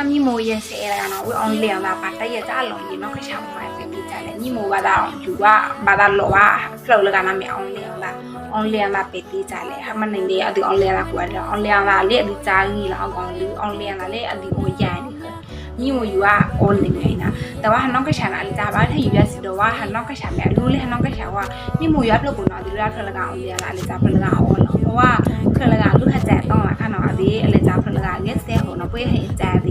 နာမိမိုရဲ့စေရနော်ဝီအောင်လျံလာပါတရကြလောရင်နော်ခချောင်းမှာပြပြကြတယ်ညီမိုဘာသာယူကဘာသာလောကဖလောလကနာမအောင်လျံလာအောင်လျံလာပြပြကြတယ်ဟာမနေလေအဒီအောင်လျံလာကွာတယ်အောင်လျံလာလေအဒီကြားကြီးလာအောင်လူအောင်လျံလာလေအဒီအိုရန်ညီမိုယူကအော်လင်းနေတာแต่ว่าฮันน้องก็ฉันอะไรจ้าบ้านถ้าอยู่ยาสิโดว่าฮันน้องก็ฉันแบบรู้เลยฮันน้องก็ฉันว่านี่หมูยับลูกกูนอนดีแล้วเธอละกาเอาเรียละอะไรจ้าเพื่อนละกาเอาเนาะเพราะว่าเธอละกาลูกขแจต้องละค่ะเนาะอันนี้อะไรจ้าเพื่อนละกาเงี้ยเสียหัวเนาะเพื่อให้แจดีนะเงี้ยเตอร์หรือหรือกี่ละพี่เนาะโอโอทำเลยนี่ได้แทนเสียพอฮัดได้แล้วฮันตาคุยอะไรจ้าฮันบอกว่าเราให้แบบฮันน้องก็ฉันตาคุยตาคุยเธอเสื้อสาดู ี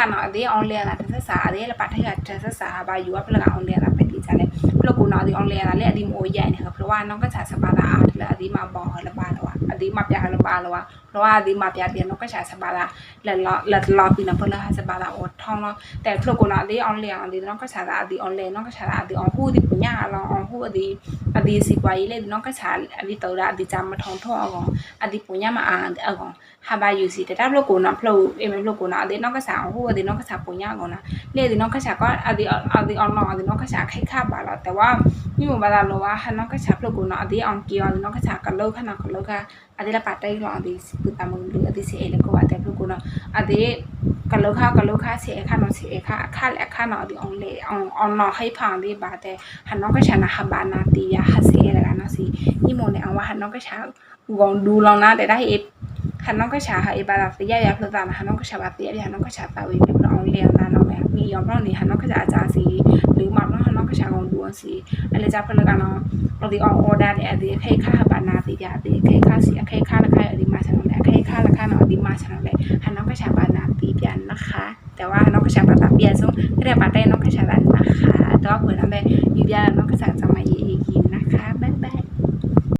pelagana ade online ana thasa ade la pathai ga thasa sa ba yu wa pelagana online ana pe cha le plo ko na ade online ana le ade mo ya ne ha plo wa nong ka cha sa ba da a le ade ma ba ha la ba la wa ade ma pya ha la ba la wa plo wa ade ma pya pya nong ka cha sa ba da la la la la pi na plo ha sa ba da o thong lo te plo ko na ade online ana ade nong ka cha da ade online nong ka cha da ade on hu di punya la ญ่เนี่ยเพราะว่าน้องกระชากสบายละอาแล้วอดีมาบอกละบาละว่าอดีมาเปียละบาละว่าเพราะว่าอดีมาเปียเดียนน้องกระชากสบายละแล้วรอแล้วรอปีนั้นเพื่อนละสบายละอดท้องเนาะ แต่พวกกูนะดีออนไลน์ดีน้องก็ฉาดีออนไลน์น้องก็ฉาดีออนหูดีปุญญาลองออนหูดีอดีสิกว่าอีเลยน้องก็ฉาอดีตัวอดีจำมาทองท่อก่อนอดีปุญญามาอ่านเออก่อนฮาบาอยู่สิแต่ถ้าพวกกูนะพว กะเลิกข้าวกะเลิกข้าเสียข้าน้องเสียข้าข้าแล้ะข้าน้องดิองเลอองอองนอให้พังดิบาแต่หันน้องก็ชนะฮบานาตียาฮัเสียละกันน้อสินี่โมเนี่ยเอาว่าหันน้องก็ชาลองดูลองนะแต่ได้เอฟหันน้องก็ชาค่ะเอบาลาตียายาพลตาหันน้องก็ชาบาตียาหันน้องก็ชาตาวิเป็นน้องเลียงนะน้องแม่มียอมร้องนี่หันน้องก็จะอาจารย์สีหรือมับน้องหันน้องก็ชาลองดูสิอะไรจะพลกันน้องเราดีอองโอดาเนี่ยดีใครข้าฮับานาตียาดีใครข้าเสียใครข้า นะคะแต่ว่าน้องกระชาอีก